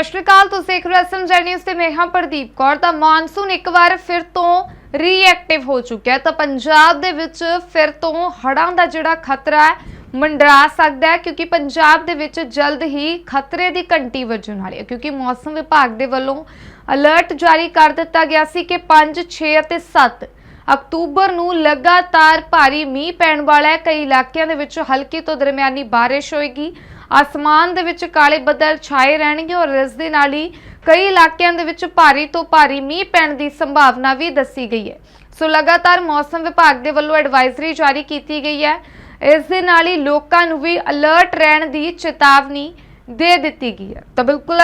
ਸਤਿ ਸ਼੍ਰੀ ਅਕਾਲ, ਤੁਸੀਂ ਦੇਖ ਰਹੇ ਹੋ ਐਸਐਮਜੀ ਨਿਊਜ਼ ਤੇ ਮੈਂ ਹਾਂ ਪ੍ਰਦੀਪ ਕੌਰ। ਤਾਂ ਮਾਨਸੂਨ ਇੱਕ ਵਾਰ ਫਿਰ ਤੋਂ ਰੀਐਕਟਿਵ ਹੋ ਚੁੱਕਿਆ ਤਾਂ ਪੰਜਾਬ ਦੇ ਵਿੱਚ ਫਿਰ ਤੋਂ ਹੜ੍ਹਾਂ ਦਾ ਜਿਹੜਾ ਖਤਰਾ ਹੈ, ਮੰਡਰਾ ਸਕਦਾ ਹੈ, ਕਿਉਂਕਿ ਪੰਜਾਬ ਦੇ ਵਿੱਚ ਜਲਦ ਹੀ ਖਤਰੇ ਦੀ ਘੰਟੀ ਵੱਜਣ ਵਾਲੀ ਹੈ। ਕਿਉਂਕਿ ਮੌਸਮ ਵਿਭਾਗ ਦੇ ਵੱਲੋਂ ਅਲਰਟ ਜਾਰੀ ਕਰ ਦਿੱਤਾ ਗਿਆ ਸੀ ਕਿ 5 6 ਅਤੇ 7 ਅਕਤੂਬਰ ਨੂੰ ਲਗਾਤਾਰ ਭਾਰੀ ਮੀਂਹ ਪੈਣ ਵਾਲਾ ਹੈ। ਕਈ ਇਲਾਕਿਆਂ ਦੇ ਵਿੱਚ ਹਲਕੀ ਤੋਂ ਦਰਮਿਆਨੀ ਬਾਰਿਸ਼ ਹੋਏਗੀ। ਆਸਮਾਨ ਦੇ ਵਿੱਚ ਕਾਲੇ ਬੱਦਲ ਛਾਏ ਰਹਿਣਗੇ ਔਰ ਇਸ ਦੇ ਨਾਲ ਹੀ ਕਈ ਇਲਾਕਿਆਂ ਦੇ ਵਿੱਚ ਭਾਰੀ ਤੋਂ ਭਾਰੀ ਮੀਂਹ ਪੈਣ ਦੀ ਸੰਭਾਵਨਾ ਵੀ ਦੱਸੀ ਗਈ ਹੈ। ਸੋ ਲਗਾਤਾਰ ਮੌਸਮ ਵਿਭਾਗ ਦੇ ਵੱਲੋਂ ਐਡਵਾਈਜ਼ਰੀ ਜਾਰੀ ਕੀਤੀ ਗਈ ਹੈ। ਇਸ ਦੇ ਨਾਲ ਹੀ ਲੋਕਾਂ ਨੂੰ ਵੀ ਅਲਰਟ ਰਹਿਣ ਦੀ ਚੇਤਾਵਨੀ ਦੇ ਦਿੱਤੀ ਗਈ ਹੈ। ਤਾਂ ਬਿਲਕੁਲ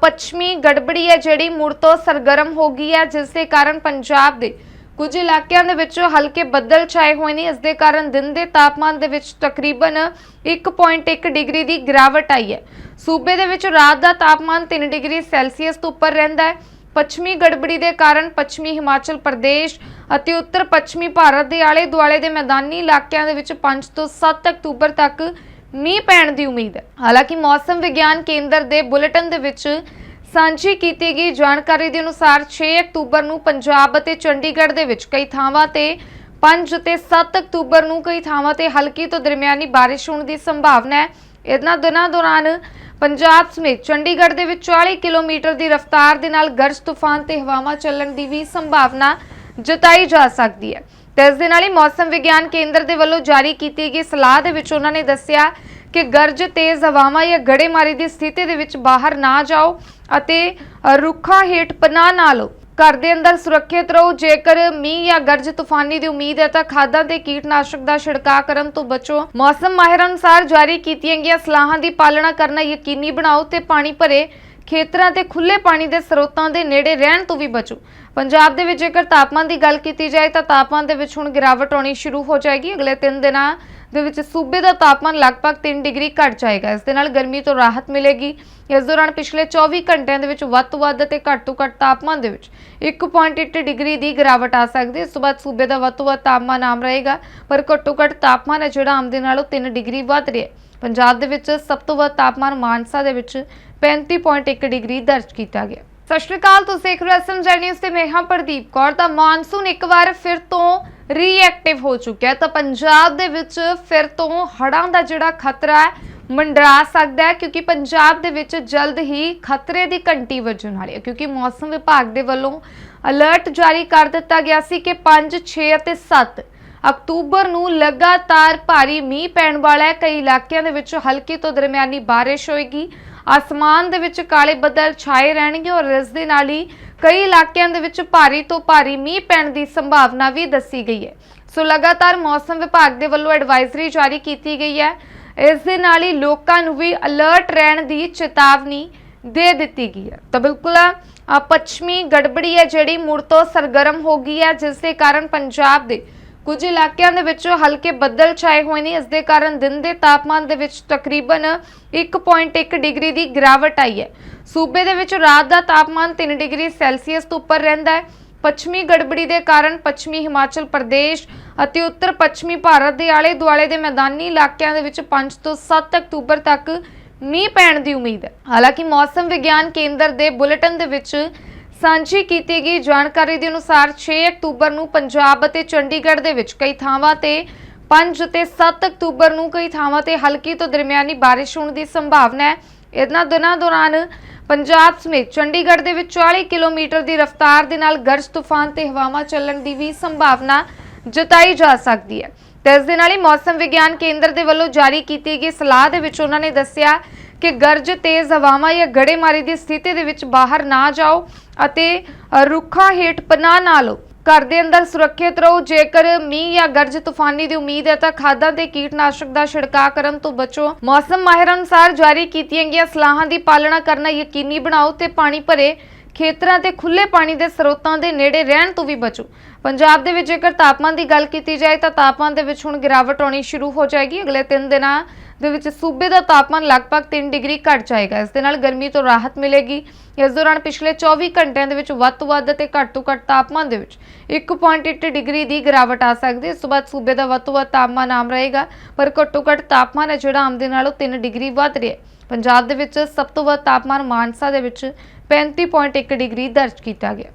ਪੱਛਮੀ ਗੜਬੜੀ ਹੈ ਜਿਹੜੀ ਮੁੜ ਤੋਂ ਸਰਗਰਮ ਹੋ ਗਈ ਹੈ, ਜਿਸ ਦੇ ਕਾਰਨ ਪੰਜਾਬ ਦੇ ਕੁਝ ਇਲਾਕਿਆਂ ਦੇ ਵਿੱਚ ਹਲਕੇ ਬੱਦਲ ਛਾਏ ਹੋਏ ਨੇ। ਇਸ ਦੇ ਕਾਰਨ ਦਿਨ ਦੇ ਤਾਪਮਾਨ ਦੇ ਵਿੱਚ ਤਕਰੀਬਨ 1.1 ਡਿਗਰੀ ਦੀ ਗਿਰਾਵਟ ਆਈ ਹੈ। ਸੂਬੇ ਦੇ ਵਿੱਚ ਰਾਤ ਦਾ ਤਾਪਮਾਨ 3 ਡਿਗਰੀ ਸੈਲਸੀਅਸ ਤੋਂ ਉੱਪਰ ਰਹਿੰਦਾ ਹੈ। ਪੱਛਮੀ ਗੜਬੜੀ ਦੇ ਕਾਰਨ ਪੱਛਮੀ ਹਿਮਾਚਲ ਪ੍ਰਦੇਸ਼ ਅਤੇ ਉੱਤਰ ਪੱਛਮੀ ਭਾਰਤ ਦੇ ਆਲੇ ਦੁਆਲੇ ਦੇ ਮੈਦਾਨੀ ਇਲਾਕਿਆਂ ਦੇ ਵਿੱਚ 5 ਤੋਂ 7 ਅਕਤੂਬਰ ਤੱਕ ਮੀਂਹ ਪੈਣ ਦੀ ਉਮੀਦ ਹੈ। ਹਾਲਾਂਕਿ ਮੌਸਮ ਵਿਗਿਆਨ ਕੇਂਦਰ ਦੇ ਬੁਲੇਟਿਨ ਦੇ ਵਿੱਚ ਸਾਂਝੀ ਕੀਤੀ ਗਈ ਜਾਣਕਾਰੀ ਦੇ ਅਨੁਸਾਰ 6 ਅਕਤੂਬਰ ਨੂੰ ਪੰਜਾਬ ਅਤੇ ਚੰਡੀਗੜ੍ਹ ਦੇ ਵਿੱਚ ਕਈ ਥਾਵਾਂ ਤੇ 5 ਤੇ 7 ਅਕਤੂਬਰ ਨੂੰ ਕਈ ਥਾਵਾਂ ਤੇ ਹਲਕੀ ਤੋਂ ਦਰਮਿਆਨੀ ਬਾਰਿਸ਼ ਹੋਣ ਦੀ ਸੰਭਾਵਨਾ ਹੈ। ਇਹਨਾਂ ਦਿਨਾਂ ਦੌਰਾਨ ਪੰਜਾਬ ਸਮੇਤ ਚੰਡੀਗੜ੍ਹ ਦੇ ਵਿੱਚ 40 ਕਿਲੋਮੀਟਰ ਦੀ ਰਫ਼ਤਾਰ ਦੇ ਨਾਲ ਗਰਜ ਤੂਫਾਨ ਤੇ ਹਵਾਵਾਂ ਚੱਲਣ ਦੀ ਵੀ ਸੰਭਾਵਨਾ ਜਤਾਈ ਜਾ ਸਕਦੀ ਹੈ। ਤੇ ਇਸ ਦੇ ਨਾਲ ਹੀ ਮੌਸਮ ਵਿਗਿਆਨ ਕੇਂਦਰ ਦੇ ਵੱਲੋਂ ਜਾਰੀ ਕੀਤੀ ਗਈ ਸਲਾਹ ਦੇ ਵਿੱਚ ਉਹਨਾਂ ਨੇ ਦੱਸਿਆ ਕਿ ਗਰਜ ਤੇਜ਼ ਹਵਾਵਾਂ ਜਾਂ ਗੜੇਮਾਰੀ ਦੀ ਸਥਿਤੀ ਦੇ ਵਿੱਚ ਬਾਹਰ ਨਾ ਜਾਓ ਅਤੇ ਰੁੱਖਾਂ ਹੇਠ ਪਨਾਹ ਨਾ ਲਓ। ਘਰ ਦੇ ਅੰਦਰ ਸੁਰੱਖਿਅਤ ਰਹੋ। ਜੇਕਰ ਮੀਂਹ ਜਾਂ ਗਰਜ ਤੂਫਾਨੀ ਦੀ ਉਮੀਦ ਹੈ ਤਾਂ ਖਾਦਾਂ ਤੇ ਕੀਟਨਾਸ਼ਕ ਦਾ ਛਿੜਕਾਅ ਕਰਨ ਤੋਂ ਬਚੋ। ਮੌਸਮ ਮਾਹਿਰ ਅਨੁਸਾਰ ਜਾਰੀ ਕੀਤੀਆਂ ਗਈਆਂ ਸਲਾਹਾਂ ਦੀ ਪਾਲਣਾ ਕਰਨਾ ਯਕੀਨੀ ਬਣਾਓ ਤੇ ਪਾਣੀ ਭਰੇ ਖੇਤਰਾਂ ਤੇ ਖੁੱਲੇ ਪਾਣੀ ਦੇ ਸਰੋਤਾਂ ਦੇ ਨੇੜੇ ਰਹਿਣ ਤੋਂ ਵੀ ਬਚੋ। ਪੰਜਾਬ ਦੇ ਵਿੱਚ ਜੇਕਰ ਤਾਪਮਾਨ ਦੀ ਗੱਲ ਕੀਤੀ ਜਾਏ ਤਾਂ ਤਾਪਮਾਨ ਦੇ ਵਿੱਚ ਹੁਣ ਗਿਰਾਵਟ ਆਉਣੀ ਸ਼ੁਰੂ ਹੋ ਜਾਏਗੀ। ਅਗਲੇ 3 ਦਿਨਾਂ ਦੇ ਵਿੱਚ ਸੂਬੇ ਦਾ ਤਾਪਮਾਨ ਲਗਭਗ 3 ਡਿਗਰੀ ਘਟ ਜਾਏਗਾ। ਇਸ ਦੇ ਨਾਲ ਗਰਮੀ ਤੋਂ ਰਾਹਤ ਮਿਲੇਗੀ। ਇਸ ਦੌਰਾਨ ਪਿਛਲੇ 24 ਘੰਟਿਆਂ ਦੇ ਵਿੱਚ ਵੱਧ ਤੋਂ ਵੱਧ ਅਤੇ ਘੱਟ ਤੋਂ ਘੱਟ ਤਾਪਮਾਨ ਦੇ ਵਿੱਚ 1.8 ਡਿਗਰੀ ਦੀ ਗਿਰਾਵਟ ਆ ਸਕਦੀ ਹੈ। ਇਸ ਤੋਂ ਬਾਅਦ ਸੂਬੇ ਦਾ ਵੱਧ ਤੋਂ ਵੱਧ ਤਾਪਮਾਨ ਆਮ ਰਹੇਗਾ, ਪਰ ਘੱਟੋ ਘੱਟ ਤਾਪਮਾਨ ਹੈ ਜਿਹੜਾ ਆਮ ਦੇ ਨਾਲੋਂ 3 ਡਿਗਰੀ ਵੱਧ ਰਿਹਾ ਹੈ। ਪੰਜਾਬ ਦੇ ਵਿੱਚ ਸਭ ਤੋਂ ਵੱਧ ਤਾਪਮਾਨ ਮਾਨਸਾ ਦੇ ਵਿੱਚ 35.1 ਡਿਗਰੀ ਦਰਜ ਕੀਤਾ ਗਿਆ। ਸਤਿ ਸ਼੍ਰੀ ਅਕਾਲ, ਤੁਸੀਂ ਦੇਖ ਰਹੇ ਹੋ ਐਸਐਮਜੀ ਨਿਊਜ਼ ਤੇ ਮੈਂ ਹਾਂ ਪ੍ਰਦੀਪ ਕੌਰ। ਤਾਂ ਮਾਨਸੂਨ ਇੱਕ ਵਾਰ ਫਿਰ ਤੋਂ ਰੀਐਕਟਿਵ ਹੋ ਚੁੱਕਿਆ ਤਾਂ ਪੰਜਾਬ ਦੇ ਵਿੱਚ ਫਿਰ ਤੋਂ ਹੜ੍ਹਾਂ ਦਾ ਜਿਹੜਾ ਖਤਰਾ ਹੈ, ਮੰਡਰਾ ਸਕਦਾ ਹੈ, ਕਿਉਂਕਿ ਪੰਜਾਬ ਦੇ ਵਿੱਚ ਜਲਦ ਹੀ ਖਤਰੇ ਦੀ ਘੰਟੀ ਵੱਜਣ ਵਾਲੀ ਹੈ। ਕਿਉਂਕਿ ਮੌਸਮ ਵਿਭਾਗ ਦੇ ਵੱਲੋਂ ਅਲਰਟ ਜਾਰੀ ਕਰ ਦਿੱਤਾ ਗਿਆ ਸੀ ਕਿ 5 6 ਅਤੇ 7 ਅਕਤੂਬਰ ਨੂੰ ਲਗਾਤਾਰ ਭਾਰੀ ਮੀਂਹ ਪੈਣ ਵਾਲਾ ਹੈ। ਕਈ ਇਲਾਕਿਆਂ ਦੇ ਵਿੱਚ ਹਲਕੀ ਤੋਂ ਦਰਮਿਆਨੀ ਬਾਰਿਸ਼ ਹੋਏਗੀ। ਆਸਮਾਨ ਦੇ ਵਿੱਚ ਕਾਲੇ ਬੱਦਲ ਛਾਏ ਰਹਿਣਗੇ ਔਰ ਇਸ ਦੇ ਨਾਲ ਹੀ ਕਈ ਇਲਾਕਿਆਂ ਦੇ ਵਿੱਚ ਭਾਰੀ ਤੋਂ ਭਾਰੀ ਮੀਂਹ ਪੈਣ ਦੀ ਸੰਭਾਵਨਾ ਵੀ ਦੱਸੀ ਗਈ ਹੈ। ਸੋ ਲਗਾਤਾਰ ਮੌਸਮ ਵਿਭਾਗ ਦੇ ਵੱਲੋਂ ਐਡਵਾਈਜ਼ਰੀ ਜਾਰੀ ਕੀਤੀ ਗਈ ਹੈ। ਇਸ ਦੇ ਨਾਲ ਹੀ ਲੋਕਾਂ ਨੂੰ ਵੀ ਅਲਰਟ ਰਹਿਣ ਦੀ ਚੇਤਾਵਨੀ ਦੇ ਦਿੱਤੀ ਗਈ ਹੈ। ਤਾਂ ਬਿਲਕੁਲ ਪੱਛਮੀ ਗੜਬੜੀ ਹੈ ਜਿਹੜੀ ਮੁੜ ਤੋਂ ਸਰਗਰਮ ਹੋ ਗਈ ਹੈ, ਜਿਸ ਦੇ ਕਾਰਨ ਪੰਜਾਬ ਦੇ ਕੁਝ ਇਲਾਕਿਆਂ ਦੇ ਵਿੱਚ ਹਲਕੇ ਬੱਦਲ ਛਾਏ ਹੋਏ ਨੇ। ਇਸ ਦੇ ਕਾਰਨ ਦਿਨ ਦੇ ਤਾਪਮਾਨ ਦੇ ਵਿੱਚ ਤਕਰੀਬਨ 1.1 ਡਿਗਰੀ ਦੀ ਗਿਰਾਵਟ ਆਈ ਹੈ। ਸੂਬੇ ਦੇ ਵਿੱਚ ਰਾਤ ਦਾ ਤਾਪਮਾਨ 3 ਡਿਗਰੀ ਸੈਲਸੀਅਸ ਤੋਂ ਉੱਪਰ ਰਹਿੰਦਾ ਹੈ। ਪੱਛਮੀ ਗੜਬੜੀ ਦੇ ਕਾਰਨ ਪੱਛਮੀ ਹਿਮਾਚਲ ਪ੍ਰਦੇਸ਼ ਅਤੇ ਉੱਤਰ ਪੱਛਮੀ ਭਾਰਤ ਦੇ ਆਲੇ ਦੁਆਲੇ ਦੇ ਮੈਦਾਨੀ ਇਲਾਕਿਆਂ ਦੇ ਵਿੱਚ 5 ਤੋਂ 7 ਅਕਤੂਬਰ ਤੱਕ ਮੀਂਹ ਪੈਣ ਦੀ ਉਮੀਦ ਹੈ। ਹਾਲਾਂਕਿ ਮੌਸਮ ਵਿਗਿਆਨ ਕੇਂਦਰ ਦੇ ਬੁਲੇਟਿਨ ਦੇ ਵਿੱਚ ਸਾਂਝੀ ਕੀਤੀ ਗਈ ਜਾਣਕਾਰੀ ਦੇ ਅਨੁਸਾਰ 6 ਅਕਤੂਬਰ ਨੂੰ ਪੰਜਾਬ ਅਤੇ ਚੰਡੀਗੜ੍ਹ ਦੇ ਵਿੱਚ ਕਈ ਥਾਵਾਂ ਤੇ 5 ਅਤੇ 7 ਅਕਤੂਬਰ ਨੂੰ ਕਈ ਥਾਵਾਂ ਤੇ ਹਲਕੀ ਤੋਂ ਦਰਮਿਆਨੀ ਬਾਰਿਸ਼ ਹੋਣ ਦੀ ਸੰਭਾਵਨਾ ਹੈ। ਇਹਨਾਂ ਦਿਨਾਂ ਦੌਰਾਨ ਪੰਜਾਬ ਸਮੇਤ ਚੰਡੀਗੜ੍ਹ ਦੇ ਵਿੱਚ 40 ਕਿਲੋਮੀਟਰ ਦੀ ਰਫ਼ਤਾਰ ਦੇ ਨਾਲ ਗਰਜ ਤੂਫਾਨ ਤੇ ਹਵਾਵਾਂ ਚੱਲਣ ਦੀ ਵੀ ਸੰਭਾਵਨਾ ਜਤਾਈ ਜਾ ਸਕਦੀ ਹੈ। ਤੇ ਇਸ ਦੇ ਨਾਲ ਹੀ ਮੌਸਮ ਵਿਗਿਆਨ ਕੇਂਦਰ ਦੇ ਵੱਲੋਂ ਜਾਰੀ ਕੀਤੀ ਗਈ ਸਲਾਹ ਦੇ ਵਿੱਚ ਉਹਨਾਂ ਨੇ ਦੱਸਿਆ ਕਿ ਗਰਜ, ਤੇਜ਼ ਹਵਾਵਾਂ ਜਾਂ ਗੜੇਮਾਰੀ ਦੀ ਸਥਿਤੀ ਦੇ ਵਿੱਚ ਬਾਹਰ ਨਾ ਜਾਓ ਅਤੇ ਰੁੱਖਾਂ ਹੇਠ ਪਨਾਹ ਨਾ ਲਓ। ਘਰ ਦੇ ਅੰਦਰ ਸੁਰੱਖਿਅਤ ਰਹੋ। ਜੇਕਰ ਮੀਂਹ ਜਾਂ ਗਰਜ ਤੂਫਾਨੀ ਦੀ ਉਮੀਦ ਹੈ ਤਾਂ ਖਾਦਾਂ ਤੇ ਕੀਟਨਾਸ਼ਕ ਦਾ ਛਿੜਕਾਅ ਕਰਨ ਤੋਂ ਬਚੋ। ਮੌਸਮ ਮਾਹਿਰਾਂ ਅਨੁਸਾਰ ਜਾਰੀ ਕੀਤੀਆਂ ਗਈਆਂ ਸਲਾਹਾਂ ਦੀ ਪਾਲਣਾ ਕਰਨਾ ਯਕੀਨੀ ਬਣਾਓ ਤੇ ਪਾਣੀ ਭਰੇ ਖੇਤਰਾਂ ਤੇ ਖੁੱਲੇ ਪਾਣੀ ਦੇ ਸਰੋਤਾਂ ਦੇ ਨੇੜੇ ਰਹਿਣ ਤੋਂ ਵੀ ਬਚੋ। ਪੰਜਾਬ ਦੇ ਵਿੱਚ ਜੇਕਰ ਤਾਪਮਾਨ ਦੀ ਗੱਲ ਕੀਤੀ ਜਾਏ ਤਾਂ ਤਾਪਮਾਨ ਦੇ ਵਿੱਚ ਹੁਣ ਗਿਰਾਵਟ ਆਉਣੀ ਸ਼ੁਰੂ ਹੋ ਜਾਏਗੀ। ਅਗਲੇ 3 ਦਿਨਾਂ ਦੇ ਵਿੱਚ ਸੂਬੇ ਦਾ ਤਾਪਮਾਨ ਲਗਭਗ 3 ਡਿਗਰੀ ਘਟ ਜਾਏਗਾ। ਇਸ ਦੇ ਨਾਲ ਗਰਮੀ ਤੋਂ ਰਾਹਤ ਮਿਲੇਗੀ। ਇਸ ਦੌਰਾਨ ਪਿਛਲੇ 24 ਘੰਟਿਆਂ ਦੇ ਵਿੱਚ ਵੱਧ ਤੋਂ ਵੱਧ ਅਤੇ ਘੱਟ ਤੋਂ ਘੱਟ ਤਾਪਮਾਨ ਦੇ ਵਿੱਚ 1.8 ਡਿਗਰੀ ਦੀ ਗਿਰਾਵਟ ਆ ਸਕਦੀ ਹੈ। ਇਸ ਤੋਂ ਬਾਅਦ ਸੂਬੇ ਦਾ ਵੱਧ ਤੋਂ ਵੱਧ ਤਾਪਮਾਨ ਆਮ ਰਹੇਗਾ, ਪਰ ਘੱਟੋ ਘੱਟ ਤਾਪਮਾਨ ਹੈ ਜਿਹੜਾ ਆਮ ਦੇ ਨਾਲੋਂ 3 ਡਿਗਰੀ ਵੱਧ ਰਿਹਾ ਹੈ। ਪੰਜਾਬ ਦੇ ਵਿੱਚ ਸਭ ਤੋਂ ਵੱਧ ਤਾਪਮਾਨ ਮਾਨਸਾ ਦੇ ਵਿੱਚ 35.1 ਡਿਗਰੀ ਦਰਜ ਕੀਤਾ ਗਿਆ।